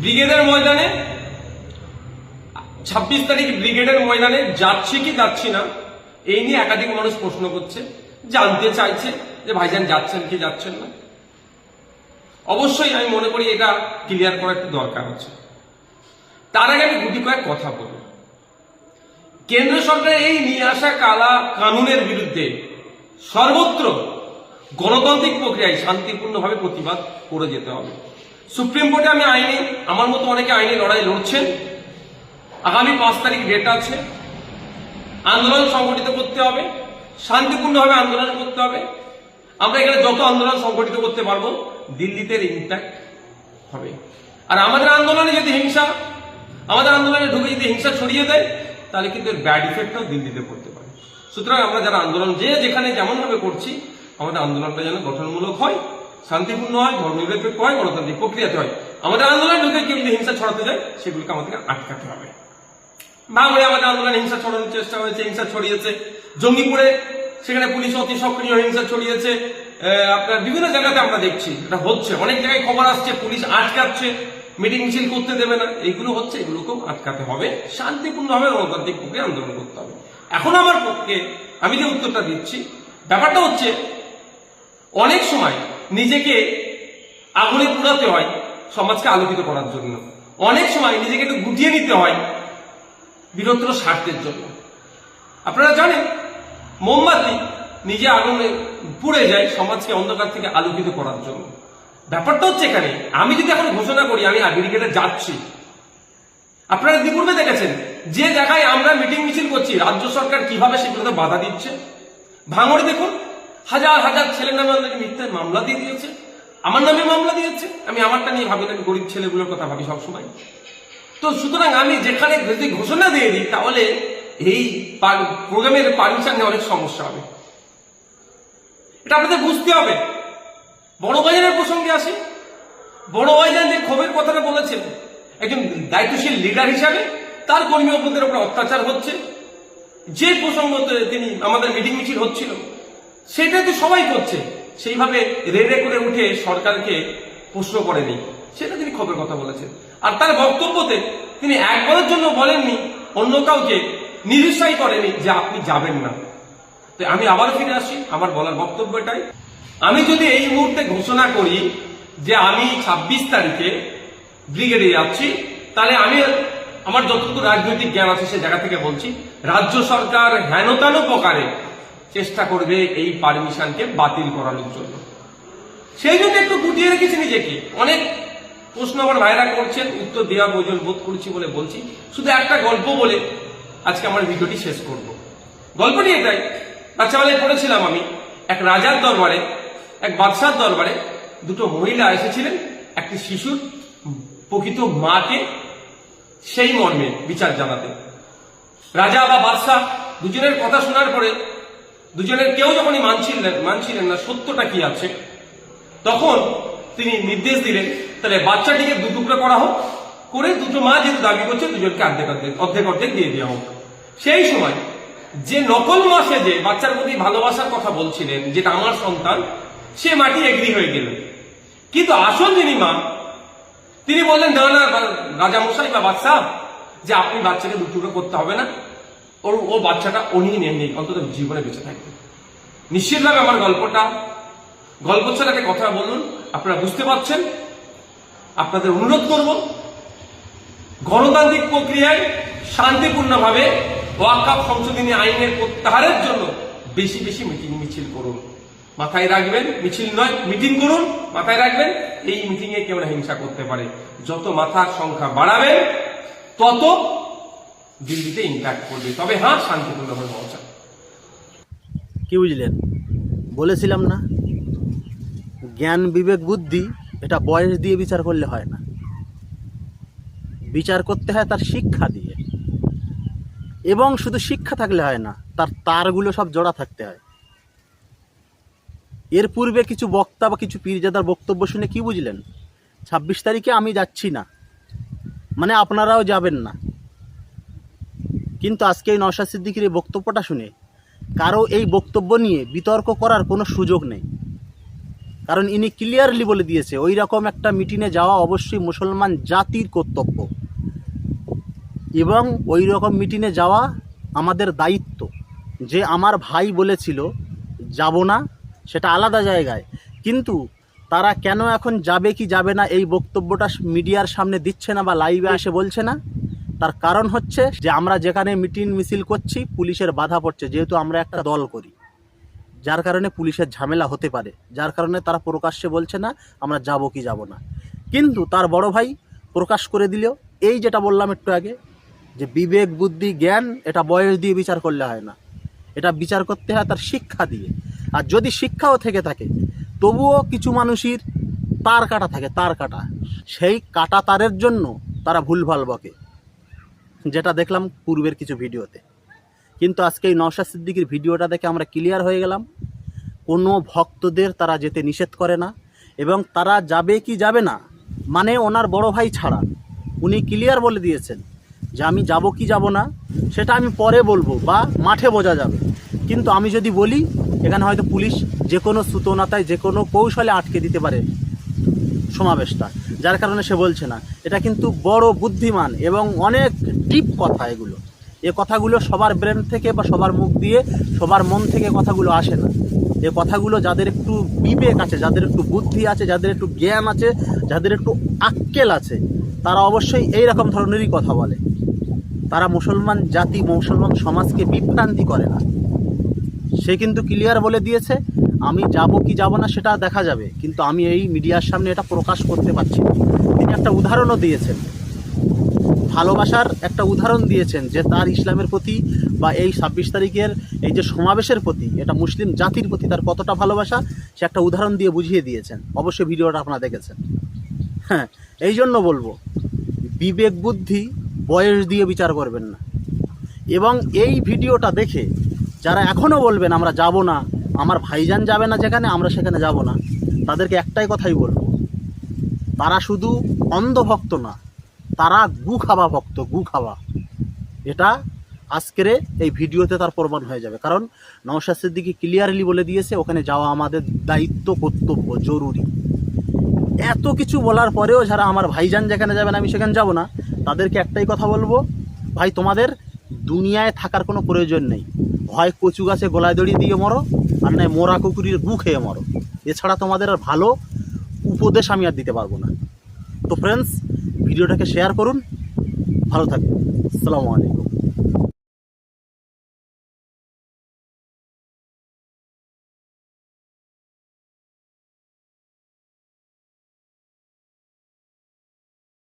ব্রিগেডের ময়দানে, ছাব্বিশ তারিখ ব্রিগেডের ময়দানে যাচ্ছি কি যাচ্ছি না, এই নিয়ে একাধিক মানুষ প্রশ্ন করছে, জানতে চাইছে যে ভাইজান যাচ্ছেন কি যাচ্ছেন না। অবশ্যই আমি মনে করি এটা ক্লিয়ার করা একটু দরকার আছে। তার আগে আমি গুটি কয়েক কথা বলব। কেন্দ্র সরকারের এই নিয়ে আসা কালা কানুনের বিরুদ্ধে সর্বত্র গণতান্ত্রিক প্রক্রিয়ায় শান্তিপূর্ণভাবে প্রতিবাদ করে যেতে হবে। সুপ্রিম কোর্টে আমি আইনে, আমার মতো অনেকে আইনে লড়াই লড়ছেন। আগামী পাঁচ তারিখ ডেট আছে। আন্দোলন সংগঠিত করতে হবে। শান্তিপূর্ণভাবে আন্দোলন করতে হবে। আমরা এখানে যত আন্দোলন সংগঠিত করতে পারব, দিল্লিতে ইম্প্যাক্ট হবে। আর আমাদের আন্দোলনে যদি হিংসা, আমাদের আন্দোলনে ঢুকে যদি হিংসা ছড়িয়ে দেয়, তাহলে কিন্তু এর ব্যাড ইফেক্টও দিল্লিতে পড়তে পারে। সুতরাং আমরা যারা আন্দোলন যে যেখানে যেমনভাবে করছি, আমাদের আন্দোলনটা যেন গঠনমূলক হয়। শান্তিপূর্ণ হয়, ধর্মনিরপেক্ষ হয়, গণতান্ত্রিক প্রক্রিয়াতে হয়। আমাদের আন্দোলনে ঢুকে কেউ যদি হিংসা ছড়াতে যায়, সেগুলোকে আমাদেরকে আটকাতে হবে। ভাঙড়ে আমাদের আন্দোলনে হিংসা ছড়ানোর চেষ্টা হয়েছে, হিংসা ছড়িয়েছে। জঙ্গিপুরে সেখানে পুলিশ অতি সক্রিয় হিংসা ছড়িয়েছে। আপনার বিভিন্ন জায়গাতে আমরা দেখছি, এটা হচ্ছে। অনেক জায়গায় খবর আসছে, পুলিশ আটকাচ্ছে, মিটিং মিছিল করতে দেবে না। এইগুলো হচ্ছে, এগুলোকেও আটকাতে হবে। শান্তিপূর্ণভাবে গণতান্ত্রিক পক্ষে আন্দোলন করতে হবে। এখন আমার পক্ষে আমি যে উত্তরটা দিচ্ছি, ব্যাপারটা হচ্ছে, অনেক সময় নিজেকে আগুনে পুরাতে হয় সমাজকে আলোকিত করার জন্য। অনেক সময় নিজেকে একটু গুটিয়ে নিতে হয় বৃহত্তর স্বার্থের জন্য। আপনারা জানেন, মোমবাতি নিজে আগুনে পুড়ে যায় সমাজকে অন্ধকার থেকে আলোকিত করার জন্য। ব্যাপারটা হচ্ছে এখানে, আমি যদি এখন ঘোষণা করি, আমি ব্রিগেডে যাচ্ছি। আপনারা ইতিপূর্বে দেখেছেন, যে জায়গায় আমরা মিটিং মিছিল করছি, রাজ্য সরকার কীভাবে সেগুলোতে বাধা দিচ্ছে? ভাঙড়ে দেখুন হাজার হাজার ছেলের নামে আমাদেরকে মিথ্যার মামলা দিয়ে দিয়েছে। আমার নামে মামলা দিয়েছে। আমি আমারটা নিয়ে ভাবি না, আমি গরিব ছেলেগুলোর কথা ভাবি সবসময়। তো সুতরাং আমি যেখানে যদি ঘোষণা দিয়ে দিই, তাহলে এই পার- প্রোগ্রামের পারমিশন নিয়ে অনেক সমস্যা হবে। এটা আপনাদের বুঝতে হবে। বড় বাজারের প্রসঙ্গে আসি। বড় বাজার যে ক্ষোভের কথাটা বলেছেন, একজন দায়িত্বশীল লিডার হিসাবে তার কর্মী উপর অত্যাচার হচ্ছে। যে প্রসঙ্গতে তিনি আমাদের মিটিং মিছিল হচ্ছিল সেটা তো সবাই করছে। সেইভাবে রেড়ে করে উঠে সরকারকে প্রশ্ন করেনি। সেটা তিনি ক্ষোভের কথা বলেছেন। আর তার বক্তব্যতে তিনি একবারের জন্য বলেননি, অন্য কাউকে নিরুৎসাহী করেনি যে আপনি যাবেন না। তো আমি আবার ফিরে আসি, আমার বলার বক্তব্য এটাই। আমি যদি এই মুহূর্তে ঘোষণা করি যে আমি ছাব্বিশ তারিখে ব্রিগেডে যাচ্ছি, তাহলে আমি আমার যতটুকু রাজনৈতিক জ্ঞান আছে সে জায়গা থেকে বলছি, রাজ্য সরকার হেনতান প্রকারে চেষ্টা করবে এই পারমিশনকে বাতিল করানোর জন্য। সেই জন্য একটু গুটিয়ে রেখেছি নিজেকে। অনেক প্রশ্ন আমার ভাইরা করছেন, উত্তর দেওয়া প্রয়োজন বোধ করছি বলে বলছি। শুধু একটা গল্প বলে আজকে আমার ভিডিওটি শেষ করব। গল্পটি এটাই বাচ্চাবেলায় পড়েছিলাম আমি এক রাজার দরবারে, এক বাদশার দরবারে। দুটো মহিলা এসেছিলেন, একটি শিশুর প্রকৃত মাকে সেই মর্মে বিচার জানাতে। রাজা বা বাদশাহ দুজনের কথা শোনার পরে দুজনের কেউ যখনই মানছিলেন মানছিলেন না, সত্যটা কি আছে? তখন তিনি নির্দেশ দিলেন, তাহলে বাচ্চাটিকে দু টুকরো করা হোক, করে দুটো মা যেহেতু দাবি করছে, দুজনকে অর্ধেক অর্ধেক অর্ধেক অর্ধেক দিয়ে দেওয়া হোক। সেই সময় যে নকল মা যে বাচ্চার প্রতি ভালোবাসার কথা বলছিলেন, যেটা আমার সন্তান, সে মাটি এগ্রি হয়ে গেল। কিন্তু আসল যিনি মা, তিনি বললেন, না না রাজা মশাই বা বাদশাহ, যে আপনি বাচ্চাকে দু টুকরো করতে হবে না। ওর ও বাচ্চাটা উনি নিয়ে নেই অন্তত জীবনে বেঁচে থাকবে নিশ্চিতভাবে আমার গল্পটা গল্প ছাড়া একটা কথা বলুন আপনারা বুঝতে পারছেন আপনাদের অনুরোধ করব গণতান্ত্রিক প্রক্রিয়ায় শান্তিপূর্ণভাবে ওয়াকাপ সংশোধনী আইনের প্রত্যাহারের জন্য বেশি বেশি মিটিং মিছিল করুন। মাথায় রাখবেন, মিছিল নয়, মিটিং করুন, মাথায় রাখবেন, এই মিটিং এ কেউ হিংসা করতে পারে। যত মাথার সংখ্যা বাড়াবেন, তত দিল্লিতে ইম্প্যাক্ট করবে। তবে হ্যাঁ শান্তিপূর্ণভাবে পৌঁছাবে কি বুঝলেন? বলেছিলাম না? জ্ঞান, বিবেক, বুদ্ধি, এটা বয়স দিয়ে বিচার করলে হয় না। বিচার করতে হয় তার শিক্ষা দিয়ে। এবং শুধু শিক্ষা থাকলে হয় না, তার তারগুলো সব জোড়া থাকতে হয়। এর পূর্বে কিছু বক্তা বা কিছু পীরজাদার বক্তব্য শুনে কি বুঝলেন? ছাব্বিশ তারিখে আমি যাচ্ছি না। মানে আপনারাও যাবেন না। কিন্তু আজকে এই নশা সিদ্দিকির এই বক্তব্যটা শুনে কারও এই বক্তব্য নিয়ে বিতর্ক করার কোনো সুযোগ নেই। কারণ ইনি ক্লিয়ারলি বলে দিয়েছে, ওই রকম একটা মিটিংয়ে যাওয়া অবশ্যই মুসলমান জাতির কর্তব্য। এবং ওই রকম মিটিংয়ে যাওয়া আমাদের দায়িত্ব। যে আমার ভাই বলেছিল, যাব না। সেটা আলাদা জায়গায়। কিন্তু তারা কেন এখন যাবে কি যাবে না এই বক্তব্যটা মিডিয়ার সামনে দিচ্ছে না বা লাইভে এসে বলছে না? তার কারণ হচ্ছে যে আমরা যেখানে মিটিং মিছিল করছি, পুলিশের বাধা পড়ছে, যেহেতু আমরা একটা দল করি। যার কারণে পুলিশের ঝামেলা হতে পারে। যার কারণে তারা প্রকাশ্যে বলছে না, আমরা যাব কি যাব না। কিন্তু তার বড় ভাই প্রকাশ করে দিলেও, এই যেটা বললাম একটু আগে, যে বিবেক, বুদ্ধি, জ্ঞান, এটা বয়স দিয়ে বিচার করলে হয় না। এটা বিচার করতে হয় তার শিক্ষা দিয়ে। আর যদি শিক্ষাও থেকে থাকে, তবুও কিছু মানুষের তার কাটা থাকে, তার কাটা। সেই কাটা তারের জন্য তারা ভুলভাল বকে। যেটা দেখলাম পূর্বের কিছু ভিডিওতে। কিন্তু আজকে এই নওশাদ সিদ্দিকির ভিডিওটা দেখে আমরা ক্লিয়ার হয়ে গেলাম, কোনো ভক্তদের তারা যেতে নিষেধ করে না এবং তারা যাবে কি যাবে না মানে ওনার বড় ভাই ছাড়া। উনি ক্লিয়ার বলে দিয়েছেন যে আমি যাব কি যাব না, সেটা আমি পরে বলব বা মাঠে বোঝা যাবে। কিন্তু আমি যদি বলি, এখানে হয়তো পুলিশ যে কোনো সুতোনাতায় যে কোনো কৌশলে আটকে দিতে পারে সমাবেশটা, যার কারণে সে বলছে না। এটা কিন্তু বড় বুদ্ধিমান এবং অনেক ডিপ কথা এগুলো। এ কথাগুলো সবার ব্রেন থেকে বা সবার মুখ দিয়ে, সবার মন থেকে কথাগুলো আসে না। এ কথাগুলো যাদের একটু বিবেক আছে, যাদের একটু বুদ্ধি আছে, যাদের একটু জ্ঞান আছে, যাদের একটু আক্কেল আছে, তারা অবশ্যই এই রকম ধরনেরই কথা বলে। তারা মুসলমান জাতি, মুসলমান সমাজকে বিভ্রান্তি করে না। সে কিন্তু ক্লিয়ার বলে দিয়েছে, আমি যাব কি যাব না সেটা দেখা যাবে, কিন্তু আমি এই মিডিয়ার সামনে এটা প্রকাশ করতে পারছি তিনি একটা উদাহরণও দিয়েছেন। ভালোবাসার একটা উদাহরণ দিয়েছেন যে তার ইসলামের প্রতি বা এই ছাব্বিশ তারিখের এই যে সমাবেশের প্রতি, এটা মুসলিম জাতির প্রতি তার কতটা ভালোবাসা, সে একটা উদাহরণ দিয়ে বুঝিয়ে দিয়েছেন। অবশ্যই ভিডিওটা আপনারা দেখেছেন। হ্যাঁ এই জন্য বলব, বিবেক বুদ্ধি বয়স দিয়ে বিচার করবেন না। এবং এই ভিডিওটা দেখে যারা এখনও বলবেন আমরা যাব না, আমার ভাইজান যাবে না যেখানে, আমরা সেখানে যাব না, তাদেরকে একটাই কথাই বলব, তারা শুধু অন্ধভক্ত না তারা গু খাওয়া ভক্ত, গু খাওয়া। এটা আজকের এই ভিডিওতে তার প্রমাণ হয়ে যাবে। কারণ নওশাদ সিদ্দিকি ক্লিয়ারলি বলে দিয়েছে, ওখানে যাওয়া আমাদের দায়িত্ব, কর্তব্য, জরুরি। এত কিছু বলার পরেও যারা আমার ভাইজান যেখানে যাবেন, আমি সেখানে যাব না। তাদেরকে একটাই কথা বলব, ভাই, তোমাদের দুনিয়ায় থাকার কোনো প্রয়োজন নেই। হয় কচু গাছে গলায় দড়ি দিয়ে মরো, আর নয় মোরা কুকুরির গু খেয়ে মরো। এছাড়া তোমাদের আর ভালো উপদেশ আমি আর দিতে পারব না। তো ফ্রেন্ডস ভিডিওটাকে শেয়ার করুন। ভালো থাকবেন আসসালামু আলাইকুম।